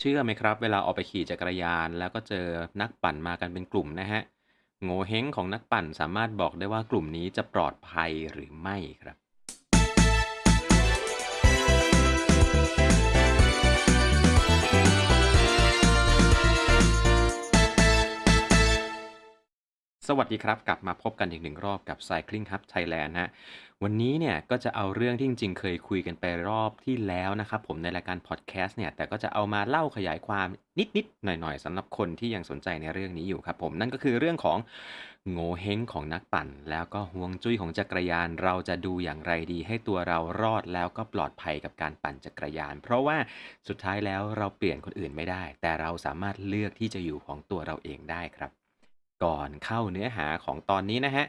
เชื่อไหมครับ เวลาออกไปขี่จักรยาน แล้วก็เจอนักปั่นมากันเป็นกลุ่มนะฮะโงเห้งของนักปั่นสามารถบอกได้ว่ากลุ่มนี้จะปลอดภัยหรือไม่ครับ สวัสดีครับ กลับมาพบกันอีกหนึ่งรอบกับ Cycling Hub Thailand ฮะวันนี้เนี่ยก็จะเอาเรื่องที่จริง ๆ เคยคุยกันไปรอบที่แล้วนะครับผมในรายการพอดแคสต์เนี่ยแต่ก็จะเอามาเล่าขยายความนิดๆหน่อยๆสำหรับคนที่ยังสนใจในเรื่องนี้อยู่ครับผมนั่นก็คือเรื่องของโง่เฮงของนักปั่น แล้วก็ห่วงจุ้ยของจักรยาน เราจะดูอย่างไรดี ให้ตัวเรารอดแล้วก็ปลอดภัยกับการปั่นจักรยาน เพราะว่าสุดท้ายแล้วเราเปลี่ยนคนอื่นไม่ได้ แต่เราสามารถเลือกที่จะอยู่ของตัวเราเองได้ครับ ก่อนเข้าเนื้อหาของตอนนี้นะฮะ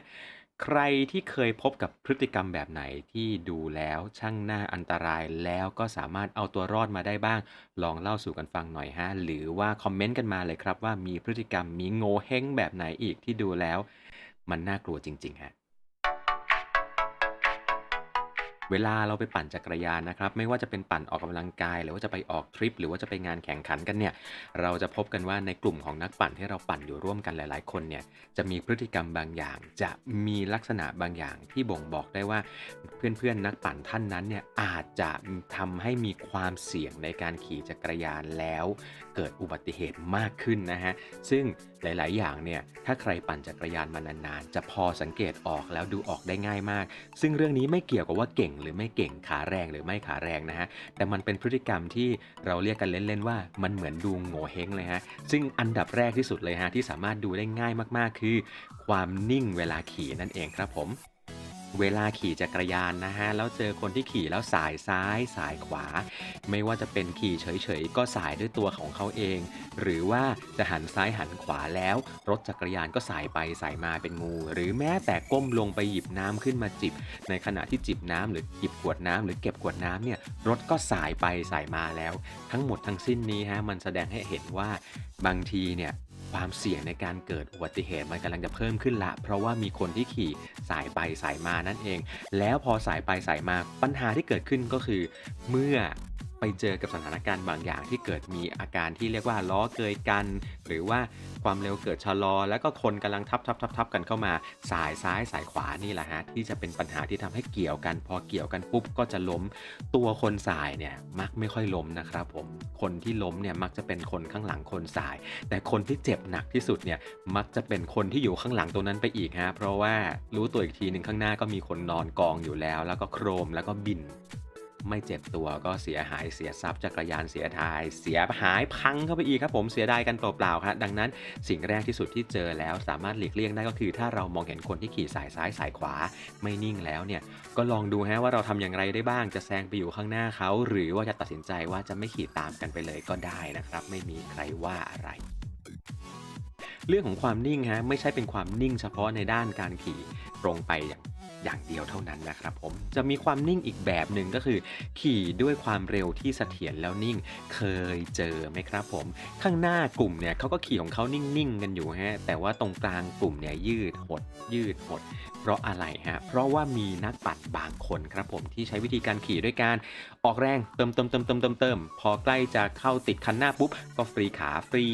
ใครที่เคยพบกับพฤติกรรมแบบไหนที่ดูแล้วช่างน่าอันตรายแล้วก็สามารถเอาตัวรอดมาได้บ้าง ลองเล่าสู่กันฟังหน่อยฮะ หรือว่าคอมเมนต์กันมาเลยครับว่ามีพฤติกรรมมีโง่เฮงแบบไหนอีกที่ดูแล้ว มันน่ากลัวจริง ๆ ฮะ เวลาเราไปปั่นจักรยานนะครับ ไม่ว่าจะเป็นปั่นออกกำลังกาย หรือว่าจะไปออกทริป หรือว่าจะไปงานแข่งขันกันเนี่ยเราจะพบกันว่าในกลุ่มของนักปั่นที่เราปั่นอยู่ร่วมกันหลาย ๆ คนเนี่ยจะมีพฤติกรรมบางอย่าง จะมีลักษณะบางอย่างที่บ่งบอกได้ว่า เพื่อน ๆ นักปั่นท่านนั้นเนี่ยอาจจะทำให้มีความเสี่ยงในการขี่จักรยานแล้ว เกิดอุบัติเหตุมากขึ้นนะฮะซึ่ง หลาย ๆ อย่างเนี่ยถ้าใครปั่นจักรยานมานานๆ จะพอสังเกตออกแล้วดูออกได้ง่ายมาก ซึ่งเรื่องนี้ไม่เกี่ยวกับว่าเก่งหรือไม่เก่งขาแรงหรือไม่ขาแรงนะฮะแต่มันเป็นพฤติกรรมที่เราเรียกกันเล่น ๆ ว่ามันเหมือนดูโง่เฮงเลยฮะซึ่งอันดับแรกที่สุดเลยฮะที่สามารถดูได้ง่ายมากๆ คือ ความนิ่งเวลาขี่นั่นเองครับผม เวลาขี่จักรยานนะฮะแล้วเจอคนที่ขี่แล้วสายซ้ายสายขวา ไม่ว่าจะเป็นขี่เฉยๆ ก็สายด้วยตัวของเขาเอง หรือว่าจะหันซ้ายหันขวาแล้ว รถจักรยานก็สายไปสายมาเป็นงู หรือแม้แต่ก้มลงไปหยิบน้ำขึ้นมาจิบ ในขณะที่จิบน้ำหรือหยิบขวดน้ำหรือเก็บขวดน้ำเนี่ยรถก็สายไปสายมาแล้ว ทั้งหมดทั้งสิ้นนี้ฮะมันแสดงให้เห็นว่าบางทีเนี่ย ความเสี่ยงในการเกิดอุบัติเหตุมันกำลังจะเพิ่มขึ้นละ เพราะว่ามีคนที่ขี่สายไปสายมานั่นเอง แล้วพอสายไปสายมาปัญหาที่เกิดขึ้นก็คือ เมื่อ ไปเจอกับสถานการณ์บางอย่างที่เกิดมีอาการที่เรียกว่าล้อเกยกัน หรือว่าความเร็วเกิดชะลอ แล้วก็คนกำลังทับทับทับทับกันเข้ามา สายซ้ายสายขวานี่แหละฮะที่จะเป็นปัญหาที่ทำให้เกี่ยวกัน พอเกี่ยวกันปุ๊บก็จะล้ม ตัวคนสายเนี่ยมักไม่ค่อยล้มนะครับผมคนที่ล้มเนี่ยมักจะเป็นคนข้างหลังคนสาย แต่คนที่เจ็บหนักที่สุดเนี่ยมักจะเป็นคนที่อยู่ข้างหลังตรงนั้นไปอีกฮะเพราะว่ารู้ตัวอีกทีหนึ่งข้างหน้าก็มีคนนอนกองอยู่แล้ว แล้วก็โครมแล้วก็บิน ไม่เจ็บตัวก็เสียหายเสียทรัพย์จักรยานเสียทาย เสียหายพังเข้าไปอีกครับผมเสียดายกันเปล่าๆครับดังนั้นสิ่งแรกที่สุดที่เจอแล้วสามารถหลีกเลี่ยงได้ก็คือ ถ้าเรามองเห็นคนที่ขี่สายซ้ายสายขวาไม่นิ่งแล้วเนี่ยก็ลองดูฮะว่าเราทำอย่างไรได้บ้างจะแซงไปอยู่ข้างหน้าเขา หรือว่าจะตัดสินใจว่าจะไม่ขี่ตามกันไปเลยก็ได้นะครับ ไม่มีใครว่าอะไรเรื่องของความนิ่งฮะไม่ใช่เป็นความนิ่งเฉพาะในด้านการขี่ตรงไปอย่าง อย่างเดียวเท่านั้นนะครับผมจะมีความนิ่งอีกแบบหนึ่งก็คือ ขี่ด้วยความเร็วที่เสถียรแล้วนิ่งเคยเจอไหมครับผม ข้างหน้ากลุ่มเนี่ยเขาก็ขี่ของเขานิ่งๆกันอยู่ฮะแต่ว่าตรงกลางกลุ่มเนี่ยยืดหด ยืดหด เพราะอะไรฮะเพราะว่ามีนักปั่นบางคนครับผมที่ใช้วิธีการขี่ด้วยการออกแรงเติมเติมเติมเติมเติมเติมพอใกล้จะเข้าติดคันหน้าปุ๊บก็ฟรีขาฟรี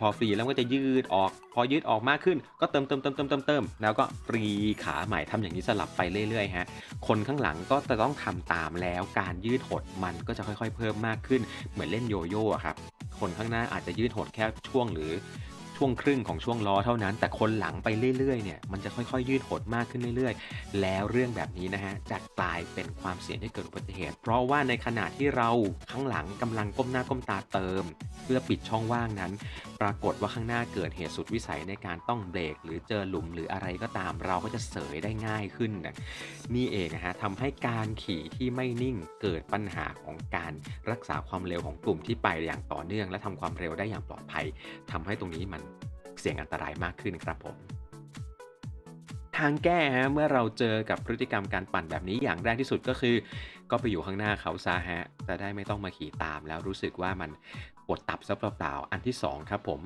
พอฟรีแล้วก็จะยืดออกพอยืดออกมากขึ้นก็เติมเติมเติมเติมเติมเติมแล้วก็ฟรีขาใหม่ทำอย่างนี้สลับไปเรื่อยๆฮะคนข้างหลังก็จะต้องทำตามแล้วการยืดหดมันก็จะค่อยๆ เพิ่มมากขึ้น เหมือนเล่นโยโย่ครับคนข้างหน้าอาจจะยืดหดแค่ช่วงหรือช่วงครึ่งของช่วงล้อเท่านั้น แต่คนหลังไปเรื่อยๆเนี่ยมันจะค่อยๆ ยืดหดมากขึ้นเรื่อยๆ แล้วเรื่องแบบนี้นะฮะจะกลายเป็นความเสี่ยงที่เกิดอุบัติเหตุ เพราะว่าในขณะที่เราข้างหลังกำลังก้มหน้าก้มตาเติม เพื่อปิดช่องว่างนั้น ปรากฏว่าข้างหน้าเกิดเหตุสุดวิสัยในการต้องเบรก หรือเจอหลุมหรืออะไรก็ตามเราก็จะเสยได้ง่ายขึ้นนะนี่เองนะฮะทำให้การขี่ที่ไม่นิ่งเกิดปัญหาของการรักษาความเร็วของกลุ่มที่ไปอย่างต่อเนื่อง และทำความเร็วได้อย่างปลอดภัยทำให้ตรงนี้มันเสี่ยงอันตรายมากขึ้นครับผมทางแก้ฮะเมื่อเราเจอกับพฤติกรรมการปั่นแบบนี้อย่างแรกที่สุดก็คือ ก็ไปอยู่ข้างหน้าเขาซะฮะ จะได้ไม่ต้องมาขี่ตาม แล้วรู้สึกว่ามันปวดตับซะเปล่าๆอันที่สองครับผม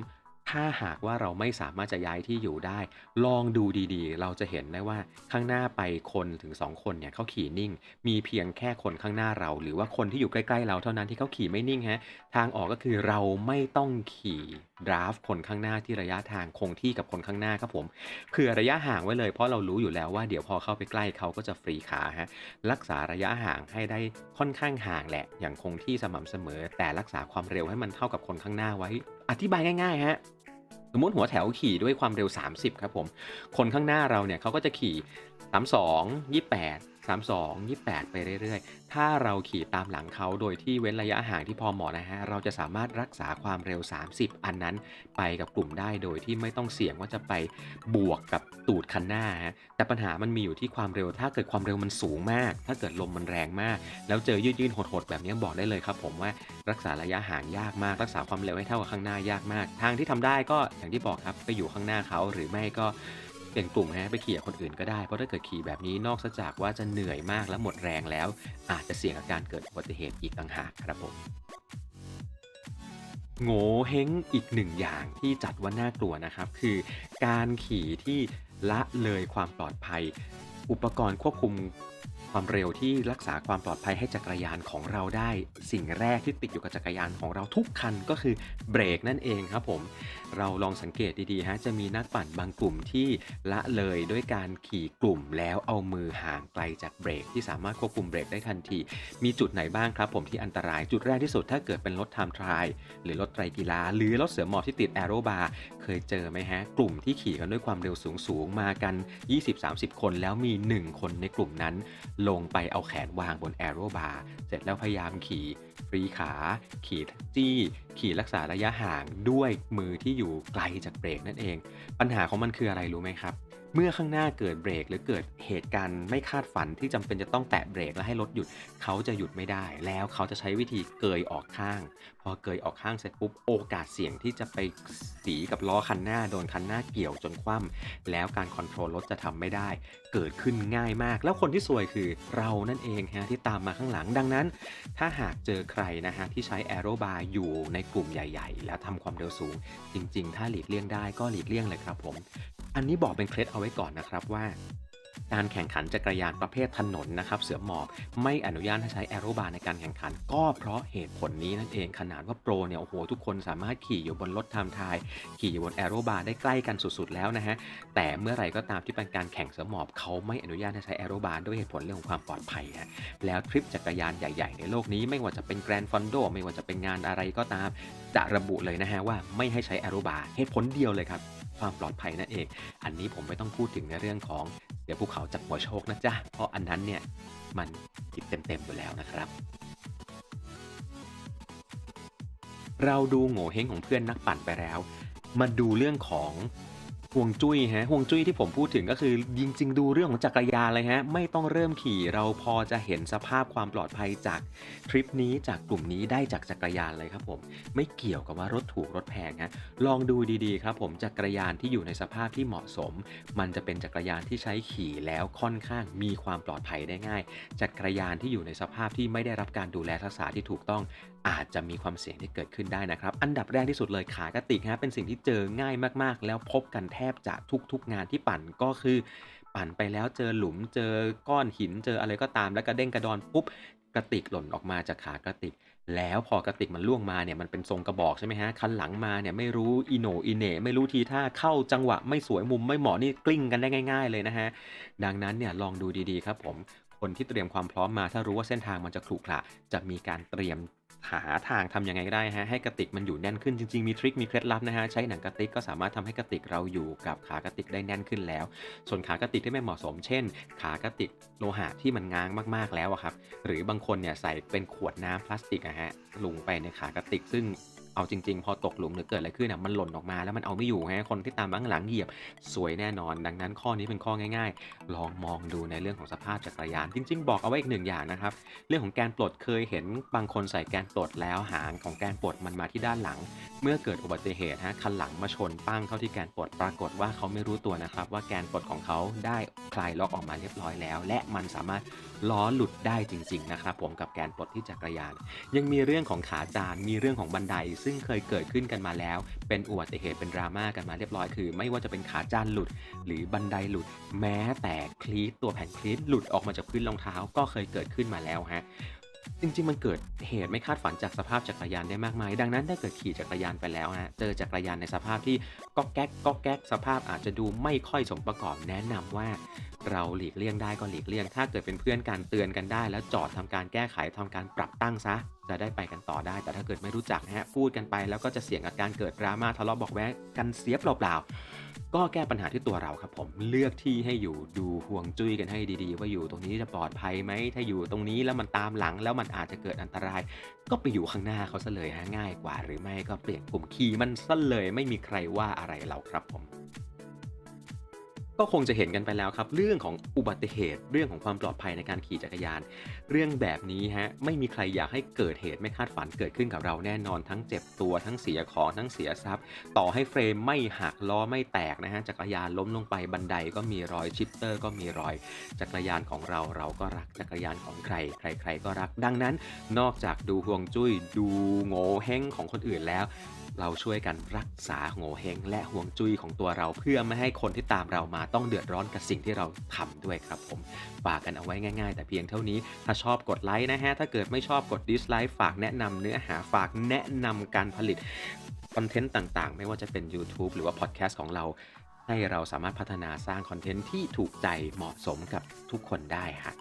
ถ้าหากว่าเราไม่สามารถจะย้ายที่อยู่ได้ ลองดูดีๆ เราจะเห็นได้ว่าข้างหน้าไปคนถึง 2 คนเนี่ยเขาขี่นิ่ง มีเพียงแค่คนข้างหน้าเรา หรือว่าคนที่อยู่ใกล้ๆเราเท่านั้นที่เขาขี่ไม่นิ่งฮะทางออกก็คือเราไม่ต้องขี่ ดราฟคนข้างหน้าที่ระยะทางคงที่กับคนข้างหน้าครับผมเผื่อระยะห่างไว้เลยเพราะเรารู้อยู่แล้วว่าเดี๋ยวพอเข้าไปใกล้เขาก็จะฟรีขาฮะรักษาระยะห่างให้ได้ค่อนข้างห่างแหละ อย่างคงที่สม่ำเสมอ แต่รักษาความเร็วให้มันเท่ากับคนข้างหน้าไว้ อธิบายง่ายๆฮะสมมติหัวแถวขี่ด้วยความเร็ว 30 ครับผม คนข้างหน้าเราเนี่ยเขาก็จะขี่ 32 28 32 28 ไปเรื่อยๆ ถ้าเราขี่ตามหลังเขาโดยที่เว้นระยะห่างที่พอเหมาะนะฮะ เราจะสามารถรักษาความเร็ว 30 อันนั้นไปกับกลุ่มได้โดยที่ไม่ต้องเสี่ยงว่าจะไปบวกกับตูดคันหน้าฮะ แต่ปัญหามันมีอยู่ที่ความเร็ว ถ้าเกิดความเร็วมันสูงมาก ถ้าเกิดลมมันแรงมาก แล้วเจอยืดยืดๆหดๆแบบนี้บอกได้เลยครับ ผมว่ารักษาระยะห่างยากมาก รักษาความเร็วให้เท่ากับข้างหน้ายากมาก ทางที่ทำได้ก็อย่างที่บอกครับไปอยู่ข้างหน้าเขาหรือไม่ก็ เปลี่ยนกลุ่มฮะไปขี่กับคนอื่นก็ได้ เพราะถ้าเกิดขี่แบบนี้นอกจากว่าจะเหนื่อยมากและหมดแรงแล้ว อาจจะเสี่ยงกับการเกิดอุบัติเหตุอีกต่างหากครับผมโง่เฮงอีกหนึ่งอย่างที่จัดว่าน่ากลัวนะครับ คือการขี่ที่ละเลยความปลอดภัย อุปกรณ์ควบคุม ความเร็วที่รักษาความปลอดภัยให้จักรยานของเราได้ สิ่งแรกที่ติดอยู่กับจักรยานของเราทุกคันก็คือเบรกนั่นเองครับผม เราลองสังเกตดีๆฮะจะมีนักปั่นบางกลุ่มที่ละเลยด้วยการขี่กลุ่มแล้วเอามือห่างไกลจากเบรกที่สามารถควบคุมเบรกได้ทันที มีจุดไหนบ้างครับผมที่อันตรายจุดแรกที่สุดถ้าเกิดเป็นรถไทม์ทรายหรือรถไตรกีฬาหรือรถเสือหมอบที่ติดแอโรบาร์เคยเจอไหมฮะกลุ่มที่ขี่กันด้วยความเร็วสูงๆมากัน 20-30 คน แล้วมี 1 คนในกลุ่มนั้นลงไปเอาแขนวางบนแอโรบาร์เสร็จแล้วพยายามขี่ฟรีขา ขี่จี้ ขี่รักษาระยะห่างด้วยมือที่อยู่ไกลจากเบรกนั่นเอง ปัญหาของมันคืออะไรรู้ไหมครับ เมื่อข้างหน้าเกิดเบรก หรือเกิดเหตุการณ์ไม่คาดฝันที่จำเป็นจะต้องแตะเบรกและให้รถหยุด เขาจะหยุดไม่ได้ แล้วเขาจะใช้วิธีเกยออกข้าง พอเกยออกข้างเสร็จปุ๊บโอกาสเสี่ยงที่จะไปสีกับล้อคันหน้าโดนคันหน้าเกี่ยวจนคว่ำแล้วการคอนโทรลรถจะทำไม่ได้ เกิดขึ้นง่ายมาก แล้วคนที่ซวยคือเรานั่นเองฮะที่ตามมาข้างหลังดังนั้น ถ้าหากเจอใครนะฮะที่ใช้แอโรบาร์อยู่ในกลุ่มใหญ่ ๆ แล้วทำความเร็วสูง จริง ๆ ถ้าหลีกเลี่ยงได้ก็หลีกเลี่ยงเลยครับผม อันนี้บอกเป็นเคล็ดเอาไว้ก่อนนะครับว่า การแข่งขันจักรยานประเภทถนนนะครับ เสือหมอบไม่อนุญาตให้ใช้แอโรบาร์ในการแข่งขัน ก็เพราะเหตุผลนี้นั่นเองขนาดว่าโปรเนี่ยโอ้โหทุกคนสามารถขี่อยู่บนรถไทม์ไทยขี่อยู่บนแอโรบาร์ได้ใกล้กันสุดๆแล้วนะฮะแต่เมื่อไหร่ก็ตามที่เป็นการแข่งเสือหมอบเขาไม่อนุญาตให้ใช้แอโรบาร์ด้วยเหตุผลเรื่องของความปลอดภัยฮะแล้วทริปจักรยานใหญ่ ๆ ในโลกนี้ไม่ว่าจะเป็นแกรนด์ฟอนโดไม่ว่าจะเป็นงานอะไรก็ตาม จะระบุเลยนะฮะว่าไม่ให้ใช้แอโรบาร์เหตุผลเดียวเลยครับ ความปลอดภัยนั่นเอง อันนี้ผมไม่ต้องพูดถึงในเรื่องของเดี๋ยวภูเขาจับหัวโชคนะจ๊ะ เพราะอันนั้นเนี่ยมันผิดเต็มๆอยู่แล้วนะครับ เราดูโง่เฮงของเพื่อนนักปั่นไปแล้ว มาดูเรื่องของ ห่วงจุ้ยฮะห่วงจุ้ยที่ผมพูดถึงก็คือจริงๆ ดูเรื่องของจักรยานเลยฮะไม่ต้องเริ่มขี่เราพอจะเห็นสภาพความปลอดภัยจากทริปนี้จากกลุ่มนี้ได้จากจักรยานเลยครับผมไม่เกี่ยวกับว่ารถถูกรถแพงฮะลองดูดีๆครับผมจักรยานที่อยู่ในสภาพที่เหมาะสม มันจะเป็นจักรยานที่ใช้ขี่แล้วค่อนข้างมีความปลอดภัยได้ง่ายจักรยานที่อยู่ในสภาพที่ไม่ได้รับการดูแลรักษาที่ถูกต้องอาจจะมีความเสี่ยงที่เกิดขึ้นได้นะครับอันดับแรกที่สุดเลยขากระติกฮะเป็นสิ่งที่เจอง่ายมากๆ แล้วพบกันแทบจะทุกๆงานที่ปั่นก็คือ ปั่นไปแล้วเจอหลุมเจอก้อนหินเจออะไรก็ตามแล้วกระเด้งกระดอนปุ๊บกระติกหล่นออกมาจากขากระติก แล้วพอกระติกมันล่วงมาเนี่ยมันเป็นทรงกระบอกใช่ไหมฮะคันหลังมาเนี่ยไม่รู้อีโหนอีเหน่ไม่รู้ทีท่าเข้าจังหวะไม่สวยมุมไม่เหมาะนี่กลิ้งกันได้ง่าย ๆ เลยนะฮะดังนั้นเนี่ยลองดูดีๆครับผม คนที่เตรียมความพร้อมมา ถ้ารู้ว่าเส้นทางมันจะขรุขระจะมีการเตรียมหาทางทำยังไงก็ได้ฮะให้กระติกมันอยู่แน่นขึ้นจริงๆมีทริคมีเคล็ดลับนะฮะใช้หนังกระติกก็สามารถทำให้กระติกเราอยู่กับขากระติกได้แน่นขึ้นแล้ว ส่วนขากระติกที่ไม่เหมาะสม เช่น ขากระติกโลหะที่มันง้างมากๆแล้วครับหรือบางคนเนี่ยใส่เป็นขวดน้ำพลาสติกอะฮะลงไปในขากระติกซึ่ง เอาจริง ๆ พอตกหลุมหรือเกิดอะไรขึ้นอะมันหล่นออกมาแล้วมันเอาไม่อยู่ฮะคนที่ตามมาข้างหลังเหยียบ สวยแน่นอน ดังนั้นข้อนี้เป็นข้อง่าย ๆ ลองมองดูในเรื่องของสภาพจักรยาน จริง ๆ บอกเอาไว้อีกหนึ่งอย่างนะครับ เรื่องของแกนปลดเคยเห็นบางคนใส่แกนปลดแล้วหางของแกนปลดมันมาที่ด้านหลัง เมื่อเกิดอุบัติเหตุฮะคันหลังมาชนปั้งเข้าที่แกนปลดปรากฏว่าเขาไม่รู้ตัวนะครับ ว่าแกนปลดของเขาได้คลายล็อกออกมาเรียบร้อยแล้ว และมันสามารถล้อหลุดได้จริง ๆ นะครับ ผมกับแกนปลดที่จักรยาน ยังมีเรื่องของขาจานมีเรื่องของบันไดซึ่งเคยเกิดขึ้นกันมาแล้ว เป็นอุบัติเหตุเป็นดราม่ากันมาเรียบร้อยคือ ไม่ว่าจะเป็นขาจานหลุด หรือบันไดหลุด แม้แต่คลีตตัวแผ่นคลีตหลุดออกมาจากพื้นรองเท้าก็เคยเกิดขึ้นมาแล้วฮะจริงๆ มันเกิดเหตุไม่คาดฝันจากสภาพจักรยานได้มากมาย ดังนั้นถ้าเกิดขี่จักรยานไปแล้วฮะเจอจักรยานในสภาพที่ก๊อกแก๊กก๊อกแก๊กสภาพอาจจะดูไม่ค่อยสมประกอบแนะนำว่า เราหลีกเลี่ยงได้ก็หลีกเลี่ยง ถ้าเกิดเป็นเพื่อนกันเตือนกันได้ แล้วจอดทำการแก้ไขทำการปรับตั้งซะจะได้ไปกันต่อได้ แต่ถ้าเกิดไม่รู้จักนะฮะพูดกันไปแล้วก็จะเสี่ยงกับการเกิดดราม่าทะเลาะบาะแว้งกันเสียเปล่าๆก็แก้ปัญหาที่ตัวเราครับผมเลือกที่ให้อยู่ดูห่วงจุ้ยกันให้ดีๆ ว่าอยู่ตรงนี้จะปลอดภัยไหมถ้าอยู่ตรงนี้แล้วมันตามหลังแล้วมันอาจจะเกิดอันตราย ก็ไปอยู่ข้างหน้าเขาซะเลยฮะง่ายกว่า หรือไม่ก็เปลี่ยนกลุ่มขี่มันซะเลยไม่มีใครว่าอะไรเราครับผม ก็คงจะเห็นกันไปแล้วครับ เรื่องของอุบัติเหตุ เรื่องของความปลอดภัยในการขี่จักรยาน เรื่องแบบนี้ฮะไม่มีใครอยากให้เกิดเหตุไม่คาดฝันเกิดขึ้นกับเราแน่นอนทั้งเจ็บตัวทั้งเสียของทั้งเสียทรัพย์ ต่อให้เฟรมไม่หักล้อไม่แตกนะฮะจักรยานล้มลงไปบันไดก็มีรอยชิปเตอร์ก็มีรอย จักรยานของเราเราก็รักจักรยานของใคร ใคร ๆ ก็รัก ดังนั้น นอกจากดูห่วงจุ้ยดูโง่เฮงของคนอื่นแล้ว เราช่วยกันรักษาโง่เฮงและห่วงจุ้ยของตัวเราเพื่อไม่ให้คนที่ตามเรามาต้องเดือดร้อนกับสิ่งที่เราทำด้วยครับผมฝากกันเอาไว้ง่ายๆ แต่เพียงเท่านี้ ถ้าชอบกดไลค์นะฮะ ถ้าเกิดไม่ชอบกดดิสไลค์ฝากแนะนำเนื้อหาฝากแนะนำการผลิตคอนเทนต์ต่างๆ ไม่ว่าจะเป็นยูทูบหรือว่าพอดแคสต์ของเราให้เราสามารถพัฒนาสร้างคอนเทนต์ที่ถูกใจเหมาะสมกับทุกคนได้ฮะ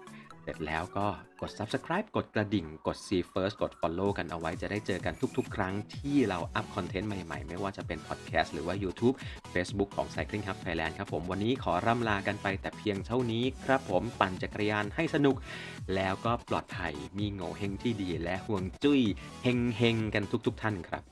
เสร็จแล้วก็กด subscribe กดกระดิ่ง กด see first กด follow กันเอาไว้จะได้เจอกันทุกๆ ครั้งที่เราอัพคอนเทนต์ใหม่ๆ ไม่ว่าจะเป็น podcast หรือว่า YouTube Facebook ของ Cycling Hub Thailand ครับผมวันนี้ขอร่ำลากันไปแต่เพียงเท่านี้ครับผมปั่นจักรยานให้สนุก แล้วก็ปลอดภัยมีโง่เฮงที่ดีและห่วงจุ้ยเฮงๆกันทุก ๆ ท่านครับ